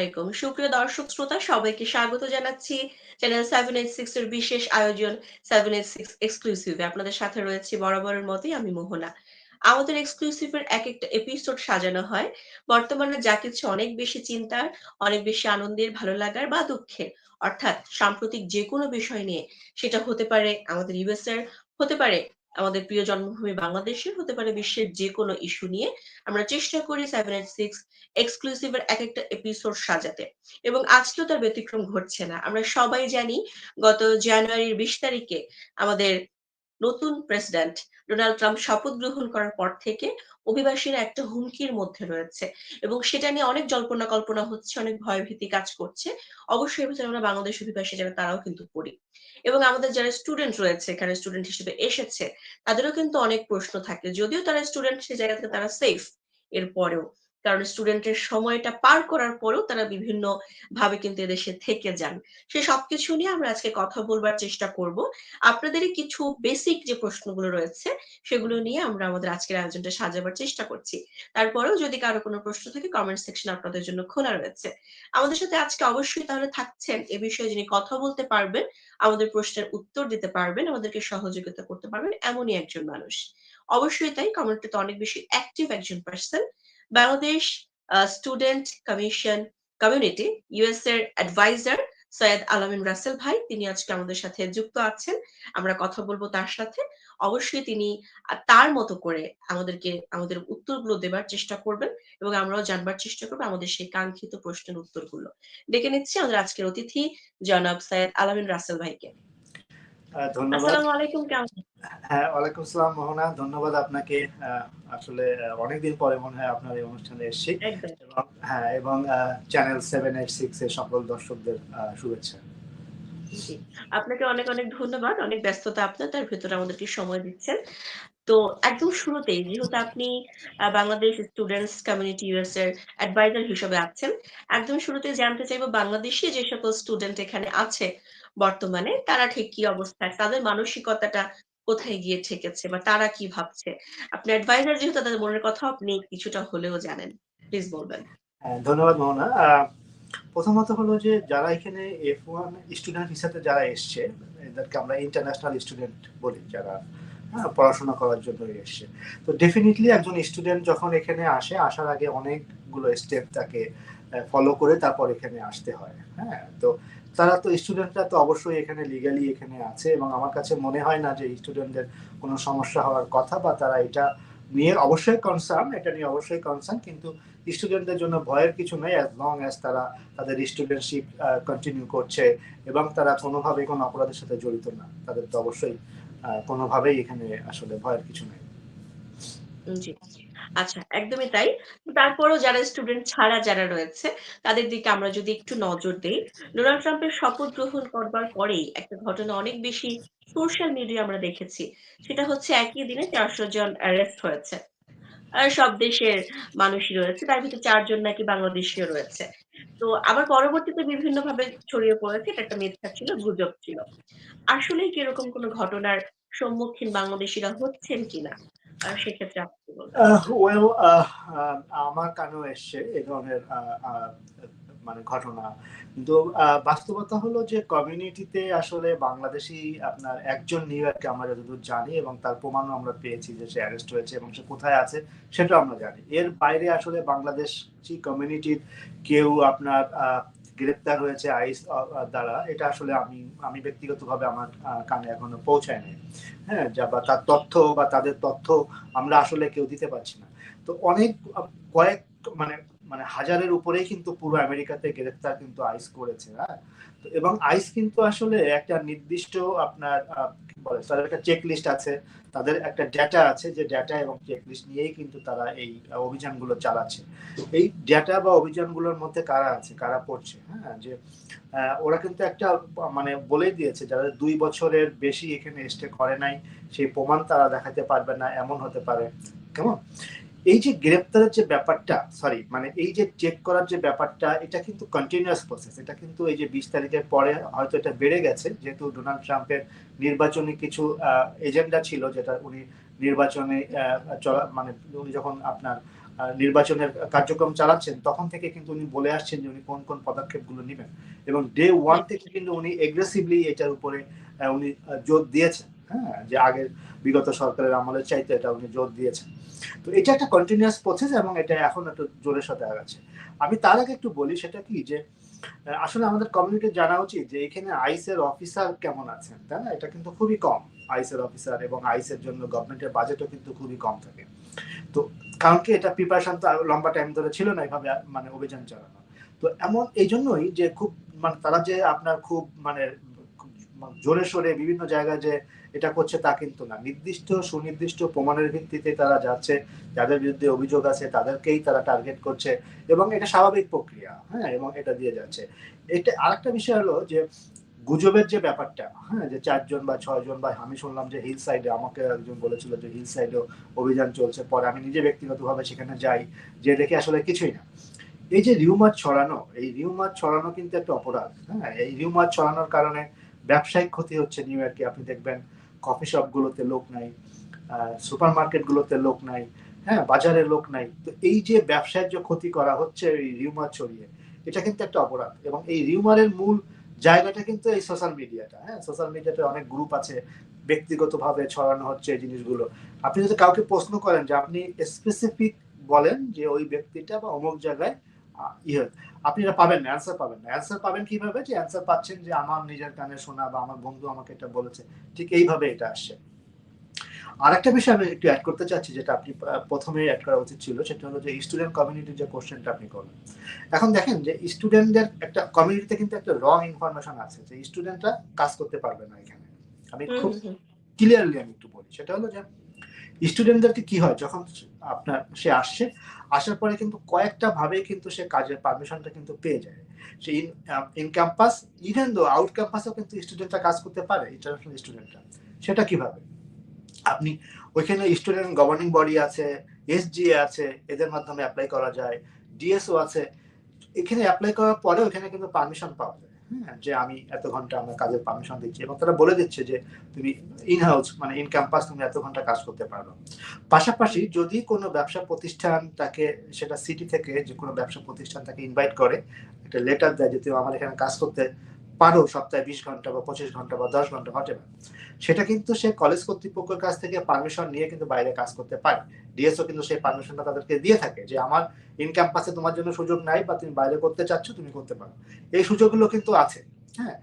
আলাইকুম। সুপ্রিয় দর্শক শ্রোতা সবাইকে স্বাগত জানাচ্ছি চ্যানেল 786 এর বিশেষ আয়োজন 786 এক্সক্লুসিভ এ আপনাদের সাথে রয়েছি বরাবরের মতোই আমি মোহনা। আমাদের এক্সক্লুসিভ এর একেকটা এপিসোড সাজানো হয় বর্তমানে যা কিছু অনেক বেশি চিন্তার, অনেক বেশি আনন্দের, ভালো লাগার বা দুঃখের অর্থাৎ সাম্প্রতিক যেকোনো বিষয় নিয়ে সেটা হতে পারে আমাদের ইউএস এর, হতে পারে আমাদের প্রিয় জন্মভূমি বাংলাদেশের, হতে পারে বিশ্বের যে কোনো ইস্যু নিয়ে আমরা চেষ্টা করি 786 এক্সক্লুসিভ এর এক একটা এপিসোড সাজাতে। এবং আজকেও তার ব্যতিক্রম ঘটছে না। আমরা সবাই জানি গত জানুয়ারির ২০ তারিখে আমাদের নতুন প্রেসিডেন্ট ডোনাল্ড ট্রাম্প শপথ গ্রহণ করার পর থেকে অভিবাসীরা একটা হুমকির মধ্যে রয়েছে এবং সেটা নিয়ে অনেক জল্পনা কল্পনা হচ্ছে, অনেক ভয়ভীতি কাজ করছে। অবশ্যই ভেতরে আমরা বাংলাদেশ অভিবাসী যারা তারাও কিন্তু পড়ি। এবং আমাদের যারা স্টুডেন্ট রয়েছে, এখানে স্টুডেন্ট হিসেবে এসেছে, তাদেরও কিন্তু অনেক প্রশ্ন থাকে। যদিও তারা স্টুডেন্ট সে জায়গা থেকে তারা সেফ এরপরেও। কারণ স্টুডেন্টের সময়টা পার করার পরেও তারা বিভিন্ন ভাবে কিন্তু এদেশে থেকে যান। সে সবকিছু নিয়ে আমরা আজকে কথা বলবার চেষ্টা করব। আপনাদের কিছু বেসিক যে প্রশ্নগুলো রয়েছে সেগুলো নিয়ে আমরা আমাদের আজকের আয়োজনটা সাজাবার চেষ্টা করছি। তারপরেও যদি কারও কোনো প্রশ্ন থাকে কমেন্ট সেকশন আপনাদের জন্য খোলা রয়েছে। আমাদের সাথে আজকে অবশ্যই তাহলে থাকছেন এ বিষয়ে যিনি কথা বলতে পারবেন, আমাদের প্রশ্নের উত্তর দিতে পারবেন, আমাদেরকে সহযোগিতা করতে পারবেন এমনই একজন মানুষ। অবশ্যই তাই কমিউনিটিতে অনেক বেশি অ্যাক্টিভ একজন person. Bangladesh uh student commission community US এর অ্যাডভাইজার সৈয়দ আলামিন রাসেল ভাই, তিনি আজকে আমাদের সাথে যুক্ত আছেন। আমরা কথা বলব তার সাথে। অবশ্যই তিনি তার মতো করে আমাদেরকে, আমাদের উত্তরগুলো দেবার চেষ্টা করবেন এবং আমরাও জানবার চেষ্টা করব আমাদের সেই কাঙ্ক্ষিত প্রশ্নের উত্তরগুলো। ডেকে নিচ্ছি আমাদের আজকের অতিথি জনাব সৈয়দ আলামিন রাসেল ভাইকে। ধন্যবাদ। হ্যাঁ, ওয়ালাইকুম আসসালাম মোহনা। ধন্যবাদ আপনাকে। আসলে অনেকদিন পরে মনে হয় আপনার এই অনুষ্ঠানে এসেছি। হ্যাঁ এবং চ্যানেল সেভেন এইট সিক্স 786 এর সকল দর্শকদের শুভেচ্ছা। আপনাকে অনেক, অনেক ধন্যবাদ। অনেক ব্যস্ততা আপনার। তার ভেতরে আমাদেরকে সময় দিচ্ছেন। তো একদম শুরুতেই যেহেতু আপনি বাংলাদেশ স্টুডেন্টস কমিউনিটি ইউএস এর অ্যাডভাইজার হিসেবে আছেন। একদম শুরুতে জানতে চাইব বাংলাদেশী যে সকল স্টুডেন্ট এখানে আছে বর্তমানে তারা ঠিক কি অবস্থায়? তাদের মানসিকতাটা কোথায় গিয়ে ঠেকেছে বা তারা কি ভাবছে? আপনি অ্যাডভাইজার যেহেতু তাদের মনের কথা আপনি কিছুটা হলেও জানেন। প্লিজ বলবেন। হ্যাঁ, ধন্যবাদ মোহনা। প্রথমত হলো যে যারা এখানে F1 স্টুডেন্ট হিসেবে যারা এসছে, আমরা ইন্টারন্যাশনাল স্টুডেন্ট বলি যারা পড়াশোনা করার জন্য এসছে। তো ডেফিনিটলি একজন স্টুডেন্ট যখন এখানে আসে, আসার আগে অনেকগুলো স্টেপ তাকে ফলো করে তারপর এখানে আসতে হয়। হ্যাঁ? তো তারা তো স্টুডেন্টরা তো অবশ্যই এখানে লিগালি এখানে আছে এবং আমার কাছে মনে হয় না যে স্টুডেন্টদের কোনো সমস্যা হওয়ার কথা বা তারা এটা নিয়ে অবশ্যই কনসার্ন, এটা নিয়ে অবশ্যই কনসার্ন কিন্তু স্টুডেন্টদের জন্য ভয়ের কিছু নেই অ্যাজ লং অ্যাজ তারা তাদের স্টুডেন্টশিপ কন্টিনিউ করছে এবং তারা কোনোভাবে কোনো অপরাধের সাথে জড়িত না। তাদের তো অবশ্যই কোনোভাবেই এখানে আসলে ভয়ের কিছু নেই। আচ্ছা, একদমই তাই। তারপরও যারা স্টুডেন্ট ছাড়া যারা রয়েছে, তাদের দিকে আমরা যদি একটু নজর দেই। ডোনাল্ড ট্রাম্পের শপথ গ্রহণ করবার পরেই একটা ঘটনা অনেক বেশি সোশ্যাল মিডিয়া আমরা দেখেছি। সেটা হচ্ছে একই দিনে ৪০০ জন অ্যারেস্ট হয়েছে। সব দেশের মানুষই রয়েছে। তার ভিতরে চারজন নাকি বাংলাদেশিও রয়েছে। তো আবার পরবর্তীতে বিভিন্ন ভাবে ছড়িয়ে পড়েছে। এটা একটা মিথ্যা ছিল, গুজব ছিল। আসলে কি এরকম কোনো ঘটনার সম্মুখীন বাংলাদেশিরা হচ্ছেন কিনা? সেক্ষেত্রে আমার কানেও এসছে এ ধরনের মানে ঘটনা। কিন্তু বাস্তবতা হলো যে কমিউনিটিতে আসলে বাংলাদেশী আপনার একজন নিউ ইয়র্কে আমরা যতদূর জানি এবং তার প্রমাণও আমরা পেয়েছি যে সে অ্যারেস্ট হয়েছে এবং সে কোথায় আছে, সেটাও আমরা জানি। এর বাইরে আসলে বাংলাদেশী কমিউনিটির কেউ আপনার গ্রেপ্তার হয়েছে আইস দ্বারা, এটা আসলে আমি আমি ব্যক্তিগতভাবে আমার কানে এখনও পৌঁছায় নাই। হ্যাঁ? যা বা তার তথ্য বা তাদের তথ্য আমরা আসলে কেউ দিতে পারছি না। তো অনেক কয়েক মানে মানে হাজারের উপরেই কিন্তু পুরো আমেরিকাতে গ্রেফতার কিন্তু আইস করেছে, হ্যাঁ? এবং আইস কিন্তু আসলে একটা নির্দিষ্ট আপনার বলে তাদের একটা চেক লিস্ট আছে। তাদের একটা ডেটা আছে যে ডেটা এবং চেক লিস্ট নিয়েই কিন্তু তারা এই অভিযানগুলো চালাচ্ছে। এই ডেটা বা অভিযানগুলোর মধ্যে কারা আছে, কারা পড়ছে, হ্যাঁ? যে ওরা কিন্তু একটা মানে বলেই দিয়েছে যারা ২ বছরের বেশি এখানে স্টে করে নাই, সেই প্রমাণ তারা দেখাতে পারবে না, এমন হতে পারে। কেমন? এই যে গ্রেপ্তারের যে ব্যাপারটা, সরি মানে এই যে চেক করার যে ব্যাপারটা এটা কিন্তু কন্টিনিউয়াস প্রসেস। এটা কিন্তু এই যে ২০ তারিখের পরে হয়তো এটা বেড়ে গেছে। যেহেতু ডোনাল্ড ট্রাম্পের নির্বাচনী কিছু এজেন্ডা ছিল যেটা উনি নির্বাচনে চলা মানে উনি যখন আপনার নির্বাচনের কার্যক্রম চালাচ্ছেন তখন থেকে কিন্তু উনি বলে আসছেন যে উনি কোন কোন পদক্ষেপগুলো নেবেন এবং ডে ওয়ান থেকে কিন্তু উনি এগ্রেসিভলি এটার উপরে উনি জোর দিয়েছেন হ্যাঁ যে আগের বিগত সরকারের আমলের চাইতে এটা উনি জোর দিয়েছেন। তো এটা একটা কন্টিনিউয়াস প্রসেস এবং এটা এখন একটু জোরের সাথে আগাচ্ছে। আমি তার আগে একটু বলি সেটা কি যে আসলে আমাদের কমিউনিটি জানা উচিত যে এখানে আইসের অফিসার কেমন আছেন, তাই না? এটা কিন্তু খুবই কম আইসের অফিসার এবং আইসের জন্য গভর্নমেন্টের বাজেটও কিন্তু খুবই কম থাকে। তো কারণ কি এটা প্রিপারেশন তো লম্বা টাইম ধরে ছিল না এভাবে মানে অভিযান চালানো। তো এমন এই জন্যই যে খুব মানে তারা যে আপনার খুব মানে জোরে সোরে বিভিন্ন জায়গায় যে এটা করছে তা কিন্তু না। নির্দিষ্ট সুনির্দিষ্ট প্রমাণের ভিত্তিতে তারা যাচ্ছে, যাদের বিরুদ্ধে অভিযোগ আছে তাদেরকেই তারা টার্গেট করছে এবং এটা স্বাভাবিক প্রক্রিয়া হ্যাঁ এবং এটা দিয়ে যাচ্ছে। এটা আরেকটা বিষয় হলো যে গুজবের যে ব্যাপারটা হ্যাঁ যে চারজন বা ছয়জন বা আমি শুনলাম যে হিল সাইডে আমাকে একজন বলেছিল যে হিল সাইডেও অভিযান চলছে, পরে আমি নিজে ব্যক্তিগতভাবে সেখানে যাই যে দেখে আসলে কিছুই না। এই যে রিউমার ছড়ানো, এই রিউমার ছড়ানো কিন্তু একটা অপরাধ হ্যাঁ এই রিউমার ছড়ানোর কারণে ব্যবসায়িক ক্ষতি হচ্ছে নিউ ইয়র্কে আপনি দেখবেন কফি শপগুলোতে লোক নাই সুপার মার্কেটগুলোতে লোক নাই হ্যাঁ বাজারে লোক নাই। তো এই যে ব্যবসায়ের যে ক্ষতি করা হচ্ছে এই রিউমার ছড়িয়ে, এটা কিন্তু একটা অপরাধ। এবং এই রিউমারের মূল জায়গাটা কিন্তু এই সোশ্যাল মিডিয়াটা হ্যাঁ সোশ্যাল মিডিয়াতে অনেক গ্রুপ আছে, ব্যক্তিগতভাবে ছড়ানো হচ্ছে এই জিনিসগুলো। আপনি যদি কাউকে প্রশ্ন করেন যে আপনি স্পেসিফিক বলেন যে ওই ব্যক্তিটা বা অমুক জায়গায় ইয়ে আপনি এটা পাবেন না অ্যান্সার পাবেন। না অ্যান্সার পাবেন কীভাবে? যে অ্যান্সার পাচ্ছেন যে আমার নিজের কানে শোনা বা আমার বন্ধু আমাকে এটা বলেছে ঠিক এইভাবে এটা আসছে। আরেকটা বিষয় আমি একটু অ্যাড করতে চাচ্ছি যেটা আপনি প্রথমেই অ্যাড করা উচিত ছিল সেটা হলো যে স্টুডেন্ট কমিউনিটির যে কোশ্চেনটা আপনি করলেন। এখন দেখেন যে স্টুডেন্টদের একটা কমিউনিটিতে কিন্তু একটা রং ইনফরমেশন আছে যে স্টুডেন্টরা কাজ করতে পারবে না এখানে। আমি খুব। ক্লিয়ারলি আমি একটু বলি সেটা হলো যে স্টুডেন্টদেরকে কি হয় যখন আপনার সে আসছে আসার পরে কিন্তু কয়েকটা ভাবে কিন্তু সে কাজের পারমিশনটা কিন্তু পেয়ে যায়। সে in in campus even though out ক্যাম্পাসেও কিন্তু স্টুডেন্টরা কাজ করতে পারে ইন্টারন্যাশনাল স্টুডেন্টরা সেটা কীভাবে? আপনি ওইখানে স্টুডেন্ট গভর্নিং বডি আছে এসজিএ আছে, এদের মাধ্যমে অ্যাপ্লাই করা যায় ডিএসও আছে। এখানে অ্যাপ্লাই করার পরে ওখানে কিন্তু পারমিশন পাওয়া যায়। যে আমি এত ঘণ্টা আমার কাজের পারমিশন দিচ্ছি এবং তারা বলে দিচ্ছে যে তুমি ইন হাউস মানে ইন ক্যাম্পাস তুমি এত ঘণ্টা কাজ করতে পারো। পাশাপাশি যদি কোনো ব্যবসা প্রতিষ্ঠান তাকে সেটা সিটি থেকে যে কোনো ব্যবসা প্রতিষ্ঠান তাকে ইনভাইট করে, একটা লেটার দেয় যে তুমি আমার এখানে কাজ করতে পারো সপ্তাহে বিশ ঘণ্টা বা পঁচিশ ঘণ্টা বা দশ ঘণ্টা ঘটে সেটা কিন্তু সে কলেজ কর্তৃপক্ষের কাছ থেকে পারমিশন নিয়ে কিন্তু বাইরে কাজ করতে পারে। ডিএসও কিন্তু সেই পারমিশনটা তাদেরকে দিয়ে থাকে যে আমার ইন ক্যাম্পাসে তোমার জন্য সুযোগ নাই বা তুমি বাইরে করতে চাচ্ছ তুমি করতে পারো। এই সুযোগগুলো কিন্তু আছে হ্যাঁ?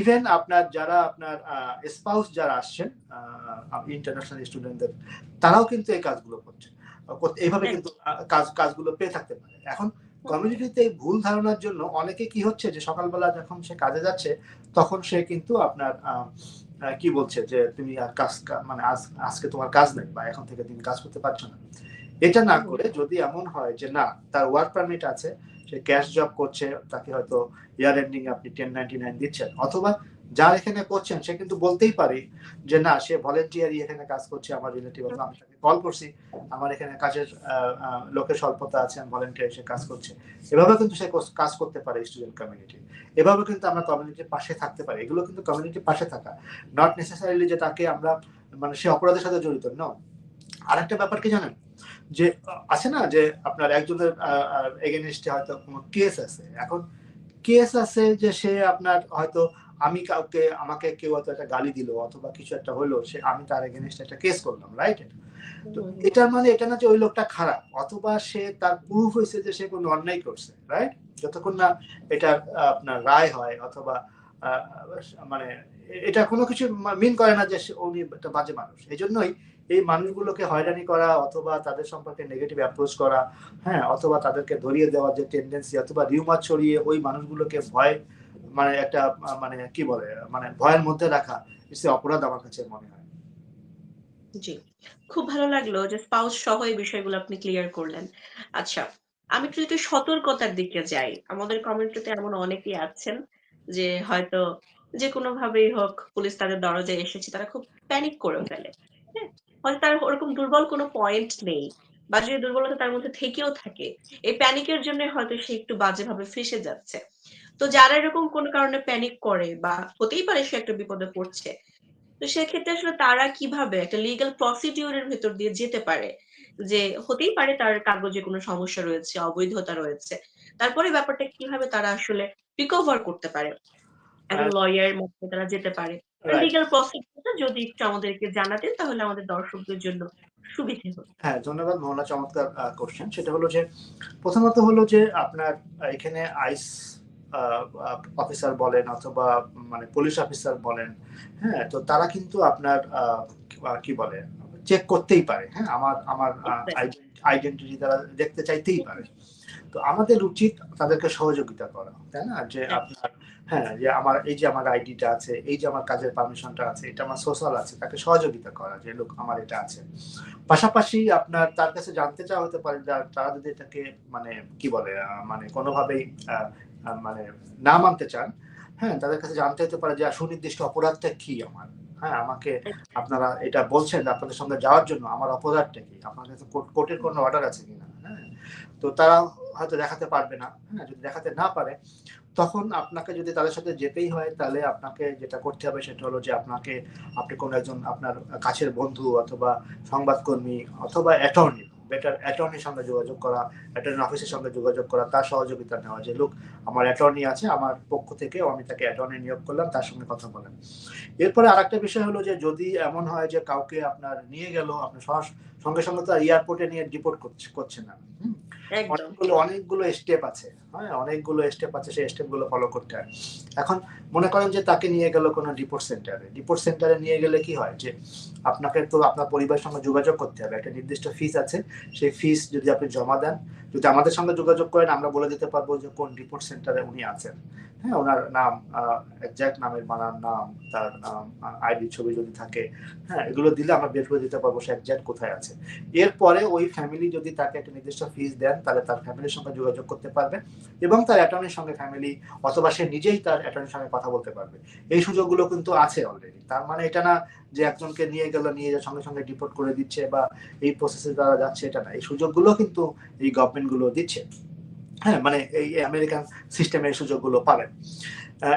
ইভেন আপনার যারা আপনার স্পাউস যারা আসছেন ইন্টারন্যাশনাল স্টুডেন্টদের তারাও কিন্তু এই কাজগুলো করছে। এইভাবে কিন্তু কাজ কাজগুলো পেয়ে থাকতে পারে। এখন কমিউনিটিতে এই ভুল ধারণার জন্য অনেকে কি হচ্ছে যে সকালবেলা যখন সে কাজে যাচ্ছে তখন সে কিন্তু আপনার কি বলছে যে তুমি আর কাজ মানে আজকে তোমার কাজ নেই বা এখন থেকে তুমি কাজ করতে পারছ না? এটা না করে যদি এমন হয় যে না তার ওয়ার্ক পারমিট আছে সে ক্যাশ জব করছে তাকে হয়তো ইয়ার এন্ডিং আপনি টেন নাইনটি নাইন দিচ্ছেন অথবা যার এখানে করছেন সে কিন্তু বলতেই পারে যে না সে ভলেন্টিয়ারি এখানে কাজ করছে আমার রিলেটিভ আমি তাকে কল করছি। আমার এখানে কাজের লোকের স্বল্পতা আছে, আমি ভলেন্টিয়ার সে কাজ করছে। এভাবে কিন্তু সে কাজ করতে পারে স্টুডেন্ট কমিউনিটি এভাবে কিন্তু আমরা কমিউনিটির পাশে থাকতে পারি। এগুলো কিন্তু কমিউনিটির পাশে থাকা। নট নেসেসারিলি যে তাকে আমরা মানে সে অপরাধের সাথে জড়িত ন আরেকটা ব্যাপার কি জানেন? যে, আছে না, যে আপনার একজনের এগেনস্টে হয়তো কোনো কেস আছে। এখন কেস আছে যে সে আপনার হয়তো আমি কাউকে আমাকে কেউ হয়তো একটা গালি দিল অথবা কিছু একটা হলো সে আমি তার এগেনস্টে একটা কেস করলাম রাইট তো। এটার মানে এটা না যে ওই লোকটা খারাপ অথবা সে তার প্রুফ হয়েছে যে সে কোনো অন্যায় করছে রাইট যতক্ষণ না এটা আপনার রায় হয় অথবা মানে এটা কোনো কিছু মিন করে না যে উনি একটা বাজে মানুষ। এই জন্যই এই মানুষগুলোকে হয়রানি করা অথবা তাদের সম্পর্কে নেগেটিভ অ্যাপ্রোচ করা হ্যাঁ অথবা তাদেরকে ধরিয়ে দেওয়ার যে টেন্ডেন্সি অথবা রিউমার ছড়িয়ে ওই মানুষগুলোকে ভয় মানে একটা মানে কি বলে মানে ভয়ের মধ্যে রাখা সে অপরাধ আমার কাছে মনে হয়। জি। খুব ভালো লাগল যে স্পাউস সহ এই বিষয়গুলো আপনি ক্লিয়ার করলেন। আচ্ছা আমি একটু একটু সতর্কতার দিকে যাই, আমাদের কমিউনিটিতে এমন অনেকেই আছেন যে হয়তো যে কোনো ভাবেই হোক পুলিশ তাদের দরজায় এসেছে, তারা খুব প্যানিক করে ফেলে। হ্যাঁ? হয়তো তার ওরকম দুর্বল কোনো পয়েন্ট নেই। বা যে দুর্বলতা তার মধ্যে থেকেও থাকে এই প্যানিকের জন্য হয়তো সে একটু বাজেভাবে ফেসে যাচ্ছে তো যারা এরকম কোনো কারণে প্যানিক করে বা হতেই পারে সে একটা বিপদে পড়ছে তো সেক্ষেত্রে আসলে তারা কীভাবে একটা লিগ্যাল প্রসিডিউরের ভেতর দিয়ে যেতে পারে যে হতেই পারে তার কাগজে কোনো সমস্যা রয়েছে, অবৈধতা রয়েছে। তারপরে ব্যাপারটা কীভাবে তারা আসলে রিকভার করতে পারে? একজন আ লয়ার এর মাধ্যমে তারা যেতে পারে। রাইট। লিগ্যাল প্রসিডিউর টা যদি একটু আমাদেরকে জানাতেন তাহলে আমাদের দর্শকদের জন্য সুবিধে হতো। হ্যাঁ, ধন্যবাদ মোহনা চমৎকার আ কোয়েশ্চেন। সেটা হলো যে প্রথমত হলো যে আপনার এখানে আইস অফিসার বলেন অথবা মানে পুলিশ অফিসার বলেন, হ্যাঁ? তো তারা কিন্তু আপনার কি বলে? চেক করতেই পারে, হ্যাঁ? আমার আমার আইডেন্টিটি তারা দেখতে চাইতেই পারে। তো আমাদের উচিত তাদেরকে সহযোগিতা করা, তাই না? যে আপনার হ্যাঁ, যে আমার এই যে আমার আইডিটা আছে, এই যে আমার কাজের পারমিশনটা আছে, এটা আমার সোশ্যাল আছে, তাকে সহযোগিতা করা যে লোক আমার এটা আছে। পাশাপাশি আপনার তার কাছে জানতে চাওয়া হতে পারে তারা যদি এটাকে মানে কি বলে? মানে কোনোভাবেই মানে না মানতে চান, হ্যাঁ? তাদের কাছে জানতে হতে পারে যে সুনির্দিষ্ট অপরাধটা কি আমার? হ্যাঁ, আমাকে আপনারা এটা বলছেন যে আপনাদের সঙ্গে যাওয়ার জন্য আমার অপরাধটা কি? আপনার কাছে কোর্ট কোর্টের কোনো অর্ডার আছে কিনা? হ্যাঁ? তো তারা হয়তো দেখাতে পারবে না, হ্যাঁ? যদি দেখাতে না পারে তখন আপনাকে যদি তাদের সাথে যেতেই হয় তাহলে আপনাকে যেটা করতে হবে সেটা হলো যে আপনাকে আপনি কোনো একজন আপনার কাছের বন্ধু অথবা সংবাদকর্মী অথবা অ্যাটর্নি বেটার অ্যাটর্নির সঙ্গে যোগাযোগ করা, অ্যাটর্নি অফিসের সঙ্গে যোগাযোগ করা, তার সহযোগিতা নেওয়া যে লোক আমার অ্যাটর্নি আছে, আমার পক্ষ থেকে আমি তাকে অ্যাটর্নি নিয়োগ করলাম, তার সঙ্গে কথা বলেন। এরপরে আরেকটা বিষয় হলো যে যদি এমন হয় যে কাউকে আপনার নিয়ে গেল, আপনার সঙ্গে, সঙ্গে তো এয়ারপোর্টে নিয়ে ডিপোর্ট করছে করছে না। অনেকগুলো অনেকগুলো স্টেপ আছে, হ্যাঁ? অনেকগুলো স্টেপ আছে সেই স্টেপগুলো ফলো করতে হয়। এখন মনে করেন যে তাকে নিয়ে গেল কোনো ডিপোর্ট সেন্টারে। ডিপোর্ট সেন্টারে নিয়ে গেলে কি হয়? যে আপনাকে তো আপনার পরিবারের সঙ্গে যোগাযোগ করতে হবে। একটা নির্দিষ্ট ফিস আছে। সেই ফিস যদি আপনি জমা দেন, যদি আমাদের সঙ্গে যোগাযোগ করেন আমরা বলে দিতে পারব যে কোন ডিপোর্ট সেন্টারে উনি আছেন। হ্যাঁ? ওনার নাম আ এক্সাক্ট নামের বানান নাম, তার আইডি ছবি যদি থাকে, হ্যাঁ? এগুলো দিলে আমরা বের করে দিতে পারব সে এক্সাক্ট কোথায় আছে। এরপরে ওই ফ্যামিলি যদি তাকে একটা নির্দিষ্ট ফিস দেন তাহলে তার ফ্যামিলির সঙ্গে যোগাযোগ করতে পারবে এবং তার অ্যাটর্নির সঙ্গে ফ্যামিলি অথবা সে নিজেই তার অ্যাটর্নির সঙ্গে কথা বলতে পারবে। এই সুযোগগুলো কিন্তু আছে অলরেডি। তার মানে এটা না যে একজনকে নিয়ে গেল, নিয়ে যাওয়ার সঙ্গে, সঙ্গে ডিপোর্ট করে দিচ্ছে বা এই প্রসেসের দ্বারা যাচ্ছে এটা না। এই সুযোগগুলো কিন্তু এই গভর্নমেন্টগুলো দিচ্ছে। হ্যাঁ? মানে এই আমেরিকান সিস্টেমে এই সুযোগগুলো পাবেন।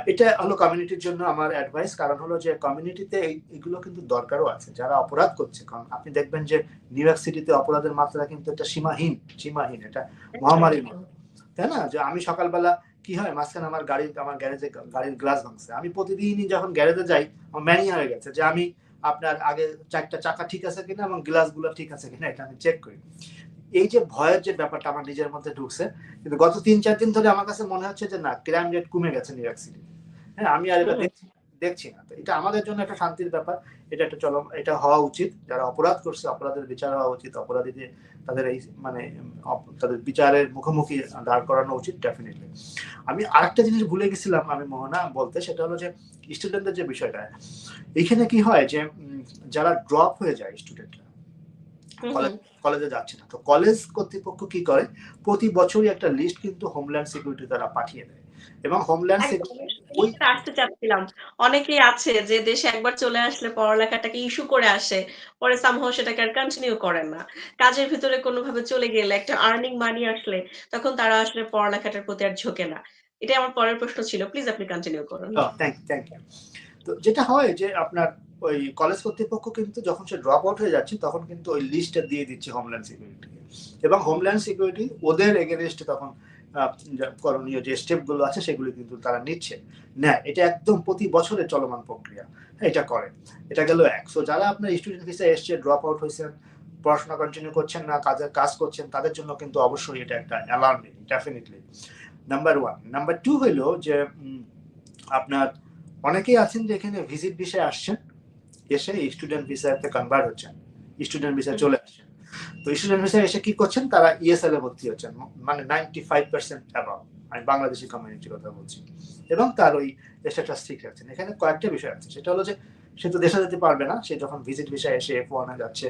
এটা হলো কমিউনিটির জন্য আমার অ্যাডভাইস। কারণ হলো যে কমিউনিটিতে এগুলো কিন্তু দরকারও আছে। যারা অপরাধ করছে কারণ আপনি দেখবেন যে নিউ ইয়র্ক সিটিতে অপরাধের মাত্রা কিন্তু এটা সীমাহীন, সীমাহীন। এটা মহামারীর মতো। তাই না? যে আমি সকালবেলা কি হয় মাঝখানে আমার গাড়ি আমার গ্যারেজে গাড়ির গ্লাস ভাঙছে। আমি প্রতিদিনই যখন গ্যারেজে যাই আমার ম্যানিয়া হয়ে গেছে যে আমি আপনার আগে চারটা চাকা ঠিক আছে কিনা এবং গ্লাসগুলো ঠিক আছে কিনা এটা আমি চেক করি। এই যে ভয়ের যে ব্যাপারটা আমার নিজের মধ্যে ঢুকছে কিন্তু গত ৩-৪ দিন ধরে আমার কাছে মনে হচ্ছে যে না ক্রাইম রেট কমে গেছে নিউ ইয়র্ক সিটি হ্যাঁ? আমি আর এটা দেখছি দেখছি না। তো এটা আমাদের জন্য একটা শান্তির ব্যাপার। এটা একটা চল এটা হওয়া উচিত। যারা অপরাধ করছে অপরাধের বিচার হওয়া উচিত। অপরাধীদের তাদের এই মানে তাদের বিচারের মুখোমুখি দাঁড় করানো উচিত ডেফিনেটলি আমি আরেকটা জিনিস ভুলে গেছিলাম আমি মোহনা বলতে সেটা হলো যে স্টুডেন্টদের যে বিষয়টা। এখানে কি হয় যে যারা ড্রপ হয়ে যায় স্টুডেন্টরা কলেজ কলেজে যাচ্ছে না। তো কলেজ কর্তৃপক্ষ কি করে? প্রতি বছরই একটা লিস্ট কিন্তু হোমল্যান্ড সিকিউরিটি তারা পাঠিয়ে দেয়। এবং হোমল্যান্ড। সিকিউরিটি আসতে চাচ্ছিলাম। অনেকেই আছে যে দেশে একবার চলে আসলে পড়ালেখাটাকে ইস্যু করে আসে। পরে সামহাউ সেটাকে আর কন্টিনিউ করেন না। কাজের ভিতরে কোনভাবে চলে গেলে একটা আর্নিং মানি আসলে তখন তারা আসলে পড়ালেখাটার প্রতি আর ঝোঁকে না। এটাই আমার পরের প্রশ্ন ছিল। প্লিজ আপনি কন্টিনিউ করুন। Thank thank you. তো যেটা হয় যে আপনার ওই কলেজ কর্তৃপক্ষ কিন্তু যখন সে ড্রপ আউট হয়ে যাচ্ছে তখন কিন্তু ওই লিস্টটা দিয়ে দিচ্ছে হোমল্যান্ড সিকিউরিটিকে। এবং হোমল্যান্ড সিকিউরিটি ওদের এগেইনস্ট এ তখন করণীয় যে স্টেপগুলো আছে সেগুলো কিন্তু তারা নিচ্ছে। না এটা একদম প্রতি বছরে চলমান প্রক্রিয়া। হ্যাঁ? এটা করে। এটা গেল এক সো যারা আপনার স্টুডেন্ট ভিসায় এসছে, ড্রপ আউট হয়েছেন পড়াশোনা কন্টিনিউ করছেন না, কাজের কাজ করছেন তাদের জন্য কিন্তু অবশ্যই এটা একটা alarming definitely number one number two হইল যে আপনার অনেকেই আছেন যে এখানে ভিজিট ভিসায় আসছেন। এসে স্টুডেন্ট ভিসাতে কনভার্ট হচ্ছেন। স্টুডেন্ট ভিসায় চলে আসছেন। তো স্টুডেন্ট ভিসায় এসে কি করছেন? তারা ইএসএল এ ভর্তি হচ্ছেন। মানে 95% অ্যাবাভ। আমি বাংলাদেশি কমিউনিটির কথা বলছি। এবং তার ওই স্ট্যাটাস ঠিক রাখছেন। এখানে কয়েকটা বিষয় আছে। সেটা হলো যে সে তো দেশে যেতে পারবে না। সে যখন ভিজিট ভিসায় এসে F1 এ যাচ্ছে,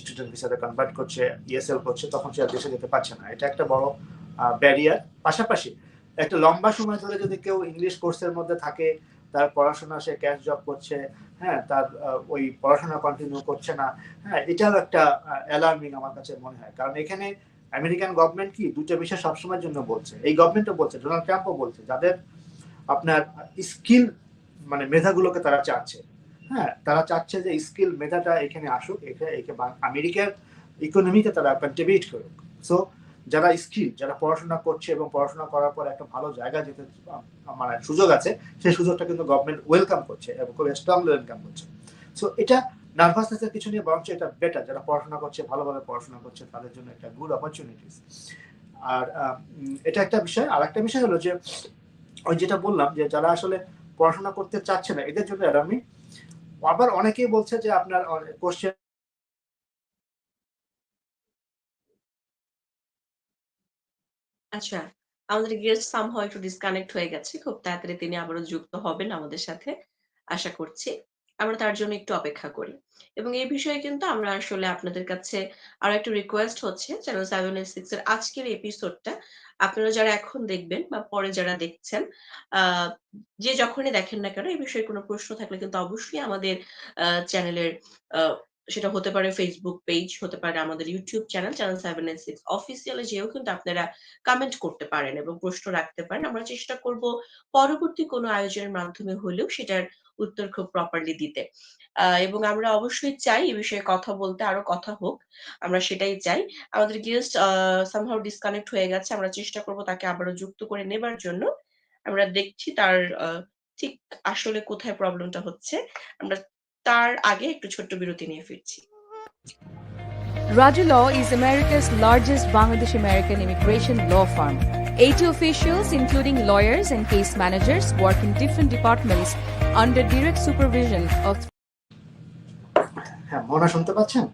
স্টুডেন্ট ভিসাতে কনভার্ট করছে, ইএসএল করছে তখন সে আর দেশে যেতে পারছে না। এটা একটা বড় ব্যারিয়ার। পাশাপাশি একটা লম্বা সময় ধরে যদি কেউ ইংলিশ কোর্সের মধ্যে থাকে, তার পড়াশোনা সে ক্যাশ জব করছে, হ্যাঁ? তার ওই পড়াশোনা কন্টিনিউ করছে না, হ্যাঁ? এটাও একটা অ্যালার্মিং আমার কাছে মনে হয়। কারণ এখানে আমেরিকান গভর্নমেন্ট কি ২ টা বিষয় সবসময়ের জন্য বলছে। এই গভর্নমেন্টও বলছে, ডোনাল্ড ট্রাম্পও বলছে যাদের আপনার স্কিল মানে মেধাগুলোকে তারা চাচ্ছে। হ্যাঁ? তারা চাচ্ছে যে স্কিল মেধাটা এখানে আসুক। এখা একে বা আমেরিকার ইকোনমিকে তারা কন্ট্রিবিউট করুক সো যারা স্কিল যারা পড়াশোনা করছে এবং পড়াশোনা করার পর একটা ভালো জায়গা যেতে মানে সুযোগ আছে, সেই সুযোগটা কিন্তু গভর্নমেন্ট ওয়েলকাম করছে এবং খুব স্ট্রংলি ওয়েলকাম করছে। সো এটা নার্ভাসনেসের কিছু নিয়ে বরঞ্চ এটা বেটার যারা পড়াশোনা করছে, ভালোভাবে পড়াশোনা করছে, তাদের জন্য একটা গুড অপরচুনিটিস আর এটা একটা বিষয়। আর একটা বিষয় হলো যে, ওই যেটা বললাম যে, যারা আসলে পড়াশোনা করতে চাচ্ছে না, এদের জন্য আমি আবার অনেকেই বলছে যে, আপনার কোশ্চেন আচ্ছা আমাদের গেস্ট সামহাও একটু ডিসকানেক্ট হয়ে গেছে। খুব তাড়াতাড়ি তিনি আবারও যুক্ত হবেন আমাদের সাথে, আশা করছি। আমরা তার জন্য একটু অপেক্ষা করি। এবং এই বিষয়ে কিন্তু আমরা আসলে আপনাদের কাছে আরও একটা রিকোয়েস্ট হচ্ছে চ্যানেল সেভেন এইট সিক্স এর আজকের এপিসোডটা আপনারা যারা এখন দেখবেন বা পরে যারা দেখছেন যে যখনই দেখেন না কেন, এই বিষয়ে কোনো প্রশ্ন থাকলে কিন্তু অবশ্যই আমাদের চ্যানেলের সেটা হতে পারে ফেসবুক পেজ হতে পারে আমাদের YouTube channel channel seven and six অফিসিয়ালে যেও কিন্তু আপনারা কমেন্ট করতে পারেন এবং প্রশ্ন রাখতে পারেন। আমরা চেষ্টা করব পরবর্তী কোনো আয়োজনের মাধ্যমে হলেও সেটার উত্তর খুব প্রপারলি দিতে। এবং আমরা অবশ্যই চাই এই বিষয়ে কথা বলতে আরও কথা হোক। আমরা সেটাই চাই। আমাদের গেস্ট সামহাউ ডিসকানেক্ট হয়ে গেছে। আমরা চেষ্টা করব তাকে আবারও যুক্ত করে নেবার জন্য। আমরা দেখছি তার ঠিক আসলে কোথায় প্রবলেমটা হচ্ছে। আমরা তার আগে একটু ছোট্ট বিরতি নিয়ে ফিরছি Raju Law is America's largest Bangladesh American immigration law firm. 80 officials, including lawyers and case managers, work in different departments under direct supervision of হ্যাঁ মোনা শুনতে পাচ্ছেন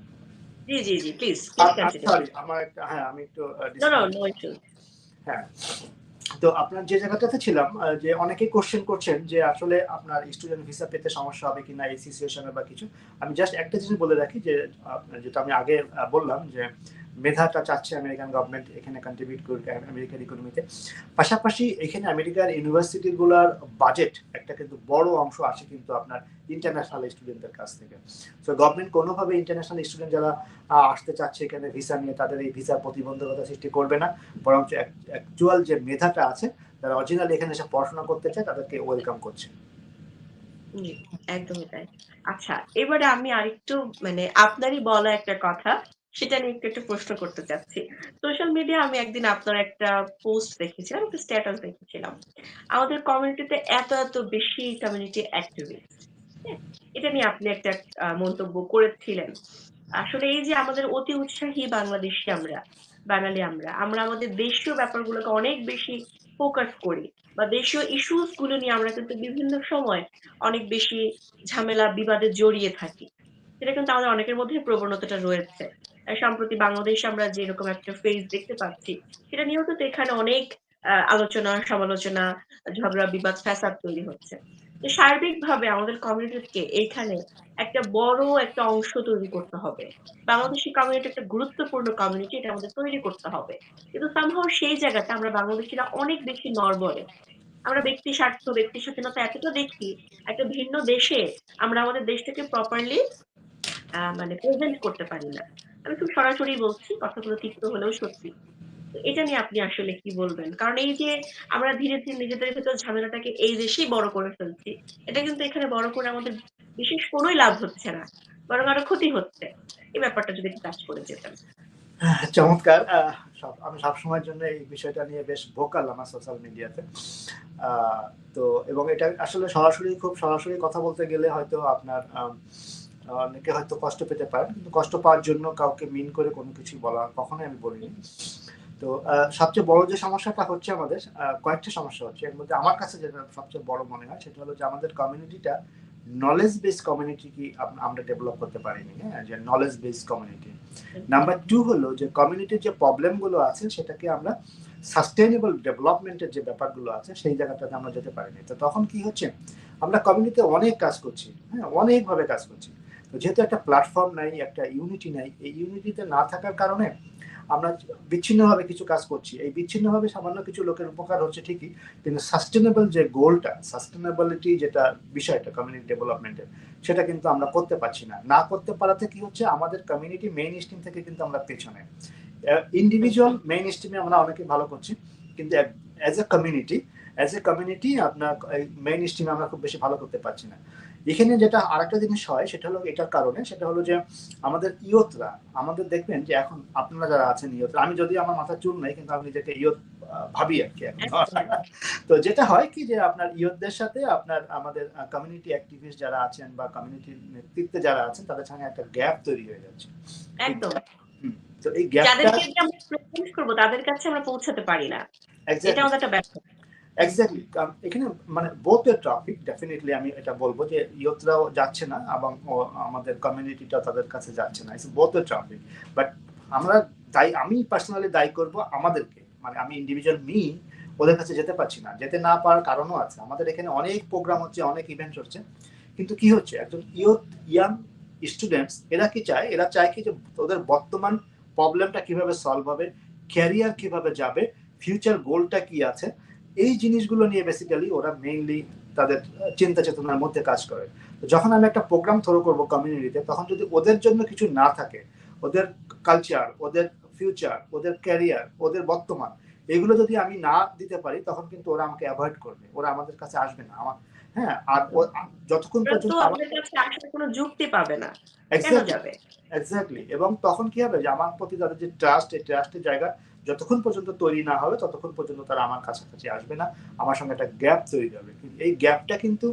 জি জি জি প্লিজ সরি আমার হ্যাঁ আমি একটু নো নো নো ইস্যু হ্যাঁ তো আপনার যে জায়গাটাতে ছিলাম যে অনেকেই কোশ্চেন করছেন যে আসলে আপনার স্টুডেন্ট ভিসা পেতে সমস্যা হবে কিনা এই সিচুয়েশনে বা কিছু। আমি জাস্ট একটা জিনিস বলে রাখি যে যেটা আমি আগে বললাম যে মেধাটা চাচ্ছে আমেরিকান গভর্নমেন্ট এখানে কন্ট্রিবিউট করবে আমেরিকার ইকোনমিতে পাশাপাশি এখানে আমেরিকার ইউনিভার্সিটিগুলোর বাজেট একটা কিন্তু বড় অংশ আসে কিন্তু আপনার ইন্টারন্যাশনাল স্টুডেন্টদের কাছ থেকে। সো গভর্নমেন্ট কোনোভাবে ইন্টারন্যাশনাল স্টুডেন্ট যারা আসতে চাচ্ছে এখানে ভিসা নিয়ে, তাদের এই ভিসার প্রতিবন্ধকতা সৃষ্টি করবে না। বরঞ্চ অ্যাকচুয়াল যে মেধাটা আছে, যারা অরিজিনাল এখানে এসে পড়াশোনা করতে চায়, তাদেরকে ওয়েলকাম করছে। একদমই তাই। আচ্ছা এবারে আমি আরেকটু মানে আপনারই বলা একটা কথা। সেটা নিয়ে একটু প্রশ্ন করতে চাচ্ছি। সোশ্যাল মিডিয়া আমি একদিন আপনার একটা পোস্ট দেখেছিলাম, একটা স্ট্যাটাস দেখেছিলাম। আমাদের কমিউনিটিতে এত এত বেশি কমিউনিটি অ্যাক্টিভিস্ট এটা নিয়ে আপনি একটা মন্তব্য করেছিলেন। আসলে এই যে আমাদের অতি উৎসাহী বাংলাদেশি আমরা, বাঙালি আমরা আমরা আমাদের দেশীয় ব্যাপারগুলোকে অনেক বেশি ফোকাস করি বা দেশীয় ইস্যুসগুলো নিয়ে আমরা কিন্তু বিভিন্ন সময় অনেক বেশি ঝামেলা, বিবাদে জড়িয়ে থাকি। সেটা কিন্তু আমাদের অনেকের মধ্যে প্রবণতাটা রয়েছে। সম্প্রতি বাংলাদেশে আমরা যেরকম একটা ফেজ দেখতে পাচ্ছি, সেটা নিয়েও কিন্তু এখানে অনেক আলোচনা, সমালোচনা, ঝগড়া, বিবাদ, ফ্যাসাদ তৈরি হচ্ছে। তো সার্বিকভাবে আমাদের কমিউনিটিকে এইখানে একটা বড় একটা অংশ তৈরি করতে হবে। বাংলাদেশি কমিউনিটি একটা গুরুত্বপূর্ণ কমিউনিটি এটা আমাদের তৈরি করতে হবে। কিন্তু সামহাও সেই জায়গাতে আমরা বাংলাদেশিরা অনেক বেশি নরবরে আমরা ব্যক্তি স্বার্থ, ব্যক্তি স্বাধীনতা এতটা দেখি, একটা ভিন্ন দেশে আমরা আমাদের দেশটাকে প্রপারলি মানে প্রেজেন্ট করতে পারি না। আমি খুব সরাসরি বলছি, কথাগুলো তিক্ত হলেও সত্যি। এটা নিয়ে আপনি আসলে কি বলবেন? কারণ এই যে আমরা ধীরে ধীরে নিজেদের ভেতর ঝামেলাটাকে এই দেশেই বড় করে ফেলছি, এটা কিন্তু এখানে বড় করে আমাদের বিশেষ কোনোই লাভ হচ্ছে না, বরং আরও ক্ষতি হচ্ছে। এই ব্যাপারটা যদি কাজ করে যেতেন। চমৎকার। আমি সবসময়ের জন্য এই বিষয়টা নিয়ে বেশ ভোকাল আমার সোশ্যাল মিডিয়াতে তো। এবং এটা আসলে সরাসরি খুব সরাসরি কথা বলতে গেলে হয়তো আপনার অনেকে হয়তো কষ্ট পেতে পারেন, কিন্তু কষ্ট পাওয়ার জন্য কাউকে মিন করে কোনো কিছু বলা কখনোই আমি বলিনি। তো সবচেয়ে বড় যে সমস্যাটা হচ্ছে আমাদের কয়েকটা সমস্যা হচ্ছে। এর মধ্যে আমার কাছে যেটা সবচেয়ে বড় মনে হয়, সেটা হলো যে আমাদের কমিউনিটিটা নলেজ বেস কমিউনিটি কি আমরা ডেভেলপ করতে পারিনি হ্যাঁ? যে knowledge base community number two হলো যে কমিউনিটির যে প্রবলেমগুলো আছে, সেটাকে আমরা সাস্টেনেবল ডেভেলপমেন্টের যে ব্যাপারগুলো আছে, সেই জায়গাটাতে আমরা যেতে পারিনি। তো তখন কি হচ্ছে? আমরা কমিউনিটিতে অনেক কাজ করছি হ্যাঁ? অনেকভাবে কাজ করছি। যেহেতু একটা প্ল্যাটফর্ম নাই, একটা ইউনিটি নাই, এই ইউনিটিতে না থাকার কারণে আমরা বিচ্ছিন্নভাবে কিছু কাজ করছি। এই বিচ্ছিন্নভাবে সামান্য কিছু লোকের উপকার হচ্ছে ঠিকই, কিন্তু সাস্টেনেবল যে গোলটা সাস্টেনেবিলিটি যেটা বিষয়টা কমিউনিটি ডেভেলপমেন্টের সেটা কিন্তু আমরা করতে পারছি না। না করতে পারাতে কি হচ্ছে, আমাদের কমিউনিটি মেইন স্ট্রিম থেকে কিন্তু আমরা পেছনে। ইন্ডিভিজুয়াল মেইন স্ট্রিমে আমরা অনেকে ভালো করছি, কিন্তু as a community as a community আপনার মেইন স্ট্রিমে আমরা খুব বেশি ভালো করতে পারছি না। এখানে যেটা আরেকটা জিনিস হয় সেটা হলো এটার কারণে সেটা হলো যে আমাদের ইয়তরা আমাদের দেখবেন যে এখন আপনারা যারা আছেন ইয়তরা আমি যদি আমার মাথা চুল নাই কিন্তু আমি নিজেকে ইয়ত ভাবি আর কি তো যেটা হয় কি যে আপনার ইয়তদের সাথে আপনার আমাদের কমিউনিটি অ্যাক্টিভিস্ট যারা আছেন বা কমিউনিটির নেতৃত্বে যারা আছেন তাদের সঙ্গে একটা গ্যাপ তৈরি হয়ে যাচ্ছে। একদম। তো এই গ্যাপটা যাদেরকে আমরা প্রেজেন্ট করব তাদের কাছে আমরা পৌঁছাতে পারি না। এটা আমাদের একটা ব্যাপার। এক্স্যাক্টলি এখানে মানে বোথ টপিক ডেফিনেটলি আমি এটা বলব যে ইয়তরাও যাচ্ছে না এবং আমাদের কমিউনিটিটা তাদের কাছে যাচ্ছে না। ইটস বোথ টপিক বাট আমরা দায়ী, আমি পার্সোনালি দায়ী করব আমাদেরকে। মানে আমি ইন্ডিভিজুয়াল মি ওদের কাছে যেতে পারছি না। যেতে না পারার কারণও আছে। আমাদের এখানে অনেক প্রোগ্রাম হচ্ছে, অনেক ইভেন্ট হচ্ছে। কিন্তু কি হচ্ছে? একজন ইয়ত, ইয়াং স্টুডেন্টস এরা কি চায়? এরা চায় কি যে ওদের বর্তমান প্রবলেমটা কীভাবে সলভ হবে ক্যারিয়ার কীভাবে যাবে ফিউচার গোলটা কি আছে? এই জিনিসগুলো নিয়ে বেসিক্যালি ওরা মেইনলি তাদের চিন্তা চেতনার মধ্যে কাজ করে। যখন আমি একটা প্রোগ্রাম থ্রো করব কমিউনিটিতে তখন যদি ওদের জন্য কিছু না থাকে ওদের কালচার ওদের ফিউচার ওদের ক্যারিয়ার ওদের বর্তমান এগুলো যদি আমি না দিতে পারি তখন কিন্তু ওরা আমাকে অ্যাভয়েড করবে। ওরা আমাদের কাছে আসবে না। আমার হ্যাঁ আর যতক্ষণ পর্যন্ত আমাদের কাছে আসার কোনো যুক্তি পাবে না। এক্স্যাক্টলি এবং তখন কি হবে যে আমার প্রতি তাদের যে ট্রাস্ট এই ট্রাস্টের জায়গা যতক্ষণ পর্যন্ত তৈরি না হবে, ততক্ষণ পর্যন্ত তারা আমার কাছাকাছি আসবে না। আমার সঙ্গে একটা গ্যাপ তৈরি হবে। এই গ্যাপটা কিন্তু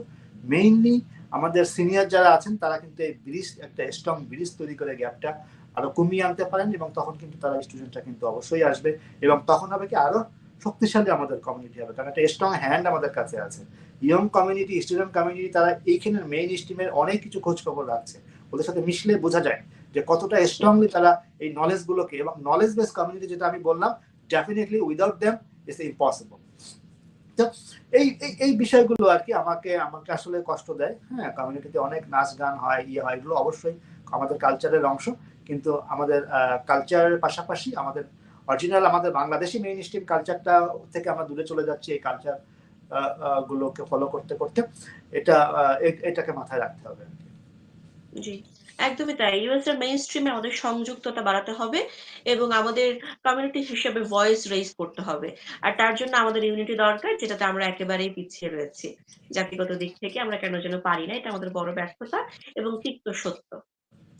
মেইনলি আমাদের সিনিয়র যারা আছেন, তারা কিন্তু এই ব্রিজ, একটা স্ট্রং ব্রিজ তৈরি করে গ্যাপটা আরও কমিয়ে আনতে পারেন এবং তখন কিন্তু তারা স্টুডেন্টরা কিন্তু অবশ্যই আসবে এবং তখন হবে কি আরও শক্তিশালী আমাদের কমিউনিটি হবে। কারণ একটা স্ট্রং হ্যান্ড আমাদের কাছে আছে। ইয়ং কমিউনিটি স্টুডেন্ট কমিউনিটি তারা এইখানের মেইন স্ট্রিমের অনেক কিছু খোঁজ খবর রাখছে। ওদের সাথে মিশলে বোঝা যায়। যে কতটা স্ট্রংলি তারা এই নলেজ গুলোকে এবং নলেজ বেস কমিউনিটি যেটা আমি বললাম definitely without them it's impossible এই, এই- বিষয়গুলো আর কি আমাকে আমাকে আসলে কষ্ট দেয়। হ্যাঁ কমিউনিটিতে অনেক নাচ গান হয় ইয়ে হয়, এগুলো অবশ্যই আমাদের কালচারের অংশ। কিন্তু আমাদের কালচারের পাশাপাশি আমাদের অরিজিনাল আমাদের বাংলাদেশি মেইন স্ট্রিম কালচারটা থেকে আমরা দূরে চলে যাচ্ছি এই কালচার গুলোকে ফলো করতে করতে। এটা এটাকে মাথায় রাখতে হবে। জি একদমই তাই। ইউএস এর মেইন স্ট্রিমে আমাদের সংযুক্ততা বাড়াতে হবে এবং আমাদের কমিউনিটি হিসেবে ভয়েস রেইজ করতে হবে। আর তার জন্য আমাদের ইউনিটি দরকার যেটাতে আমরা একেবারেই পিছিয়ে রয়েছি। জাতিগত দিক থেকে আমরা কেন যেন পারি না এটা আমাদের বড় ব্যর্থতা এবং তিক্ত সত্য।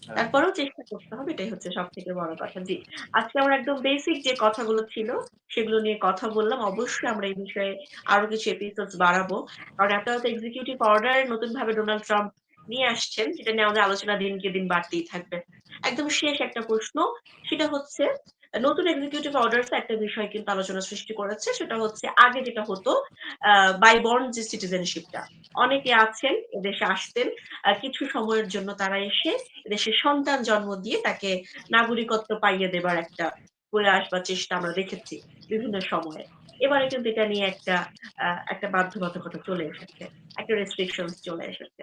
তারপরেও চেষ্টা করতে হবে এটাই হচ্ছে সব থেকে বড় কথা। জি আজকে আমরা একদম বেসিক যে কথাগুলো ছিল সেগুলো নিয়ে কথা বললাম। অবশ্যই আমরা এই বিষয়ে আরও কিছু এপিসোড বাড়াবো। কারণ আপনারা তো এক্সিকিউটিভ অর্ডার নতুন ভাবে ডোনাল্ড ট্রাম্প নিয়ে আসছেন, যেটা নিয়ে আমাদের আলোচনা দিনকে দিন বাড়তেই থাকবে। একদম শেষ একটা প্রশ্ন, সেটা হচ্ছে, নতুন এক্সিকিউটিভ অর্ডার একটা বিষয় কিন্তু আলোচনা সৃষ্টি করেছে, সেটা হচ্ছে আগে যেটা হতো বাই বর্ন যে সিটিজেনশিপটা অনেকে আছেন, এদেশে আসতেন কিছু সময়ের জন্য তারা এসে দেশে সন্তান জন্ম দিয়ে তাকে নাগরিকত্ব পাইয়ে দেবার একটা প্রয়াস বা চেষ্টা আমরা দেখেছি বিভিন্ন সময়ে। এবারে কিন্তু এটা নিয়ে একটা একটা বাধ্যবাধকতা চলে এসেছে, একটা রেস্ট্রিকশন চলে এসেছে।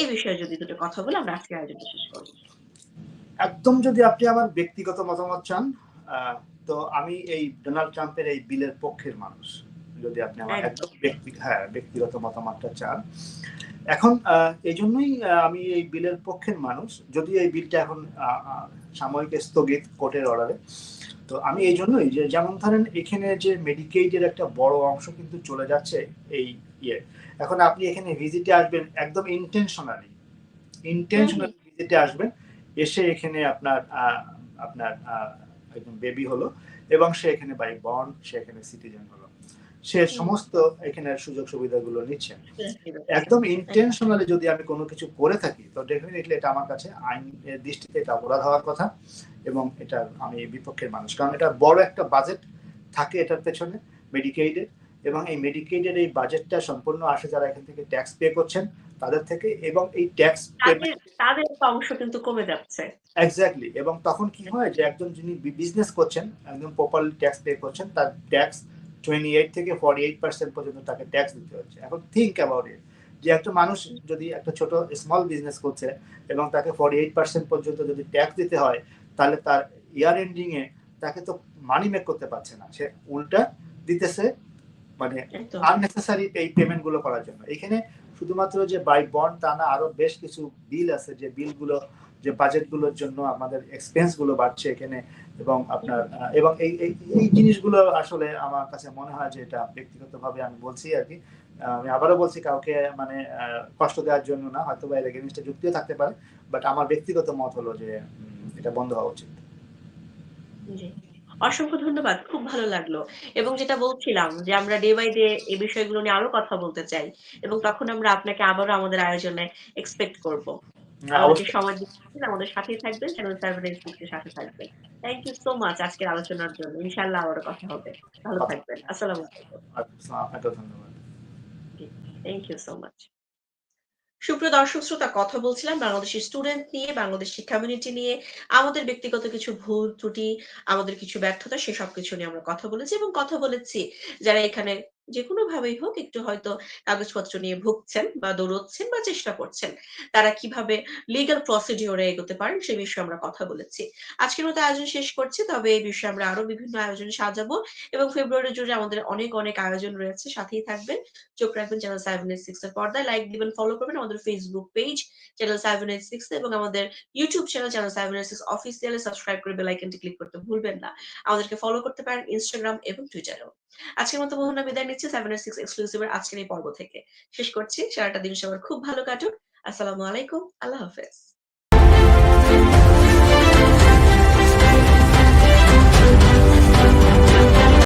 এই বিষয়ে যদি দুটো কথা বলে, আমরা আজকে আয়োজন শেষ করব। একদম যদি আপনি আমার ব্যক্তিগত মতামত চান তো আমি এই ডোনাল্ড ট্রাম্পের এই বিলের পক্ষের মানুষ। যদি আপনি আমার একদম। ব্যক্তি হ্যাঁ ব্যক্তিগত মতামতটা চান। এখন এই জন্যই আমি এই বিলের পক্ষের মানুষ। যদিও এই বিলটা এখন সাময়িক স্থগিত কোর্টের অর্ডারে তো আমি এই জন্যই যে যেমন ধরেন এখানে যে মেডিকেইডের একটা বড় অংশ কিন্তু চলে যাচ্ছে এই ইয়ে। এখন আপনি এখানে ভিজিটে আসবেন একদম ইন্টেনশনালি ইন্টেনশনালি ভিজিটে আসবেন। এসে এখানে আপনার আহ, আপনার একদম বেবি হলো। এবং সে এখানে বাই বন্ড সে এখানে সিটিজেন হলো। সে সমস্ত এখানে সুযোগ সুবিধাগুলো নিচ্ছে একদম ইন্টেনশনালি যদি আমি কোনো কিছু করে থাকি তো ডেফিনেটলি এটা আমার কাছে আইন দৃষ্টিতে এটা অপরাধ হওয়ার কথা এবং এটা আমি বিপক্ষের মানুষ। কারণ এটা বড় একটা বাজেট থাকে এটার পেছনে মেডিকেইডের এবং এই মেডিকেইডের এই বাজেটটা সম্পূর্ণ আসে যারা এখান থেকে ট্যাক্স পে করছেন তাদের থেকে এবং এই ট্যাক্স তাদের অংশ কিন্তু কমে যাচ্ছে। এক্স্যাক্টলি এবং তখন কি হয় যে একজন যিনি বিজনেস করছেন একদম প্রপারলি ট্যাক্স পে করছেন তার ট্যাক্স টোয়েন্টি এইট থেকে ফর্টি এইট পার্সেন্ট পর্যন্ত তাকে ট্যাক্স দিতে হচ্ছে। এখন থিঙ্ক অ্যাবাউট ইট যে একটা মানুষ যদি একটা ছোট স্মল বিজনেস করছে এবং তাকে ফর্টি এইট পার্সেন্ট পর্যন্ত যদি ট্যাক্স দিতে হয় তাহলে তার ইয়ার এন্ডিংয়ে তাকে তো মানি মেক করতে পারছে না। সে উল্টা দিতেছে মানে আননেসেসারি এই পেমেন্টগুলো করার জন্য। এখানে শুধুমাত্র যে বাই বন্ড তা না আরও বেশ কিছু বিল আছে যে বিলগুলো যে বাজেটগুলোর জন্য আমাদের এক্সপেন্সগুলো বাড়ছে এখানে এবং আপনার এবং এই এই জিনিসগুলো আসলে আমার কাছে মনে হয় যে এটা ব্যক্তিগতভাবে আমি বলছি আর কি। আমি আবারও বলছি কাউকে মানে কষ্ট দেওয়ার জন্য না হয়তো বা এর এগেনস্টে যুক্তিও থাকতে পারে বাট আমার ব্যক্তিগত মত হলো যে এটা বন্ধ হওয়া উচিত। অসংখ্য ধন্যবাদ। খুব ভালো লাগল। এবং যেটা বলছিলাম যে আমরা ডে বাই ডে এই বিষয়গুলো নিয়ে আরও কথা বলতে চাই। এবং তখন আমরা আপনাকে আবারও আমাদের আয়োজনে এক্সপেক্ট করব। আমাদেরকে অবশ্যই সময় দিচ্ছেন, আমাদের সাথেই থাকবেন, চ্যানেল 7 এর এর সাথে থাকবেন। থ্যাংক ইউ সো মাচ আজকের আলোচনার জন্য। ইনশাআল্লাহ আবারও কথা হবে। ভালো থাকবেন। আসসালামু আলাইকুম। আপনাকেও ধন্যবাদ থ্যাংক ইউ সো মাচ। সুপ্রিয় দর্শক শ্রোতা কথা বলছিলাম বাংলাদেশের স্টুডেন্ট নিয়ে, বাংলাদেশ শিক্ষা কমিউনিটি নিয়ে, আমাদের ব্যক্তিগত কিছু ভুল ত্রুটি, আমাদের কিছু ব্যর্থতা সেসব কিছু নিয়ে আমরা কথা বলেছি এবং কথা বলেছি যারা এখানে যেকোনোভাবেই হোক একটু হয়তো কাগজপত্র নিয়ে ভুগছেন বা দৌড়চ্ছেন বা চেষ্টা করছেন। তারা কীভাবে লিগ্যাল প্রসিডিউর এ এগোতে পারেন সে বিষয়ে আমরা কথা বলেছি। আজকের মতো আয়োজন শেষ করছি। তবে এই বিষয়ে আমরা আরও বিভিন্ন আয়োজন সাজাবো এবং ফেব্রুয়ারি জুড়ে আমাদের অনেক, অনেক আয়োজন রয়েছে। সাথেই থাকবেন। চোখ রাখবেন চ্যানেল 786 এর পর্দায় লাইক দিবেন, ফলো করবেন আমাদের ফেসবুক পেজ চ্যানেল 786 এবং আমাদের YouTube channel channel 786 officially subscribe করে বেল আইকনটি ক্লিক করতে ভুলবেন না। আমাদেরকে ফলো করতে পারেন ইনস্টাগ্রাম এবং টুইটারেও। আজকের মতো মোহনা বিদায় নিচ্ছি 786 এক্সক্লুসিভ এর আজকের এই পর্ব থেকে। শেষ করছি। সারাটা দিন সবার খুব ভালো কাটুক। আসসালামু আলাইকুম। আল্লাহ হাফেজ।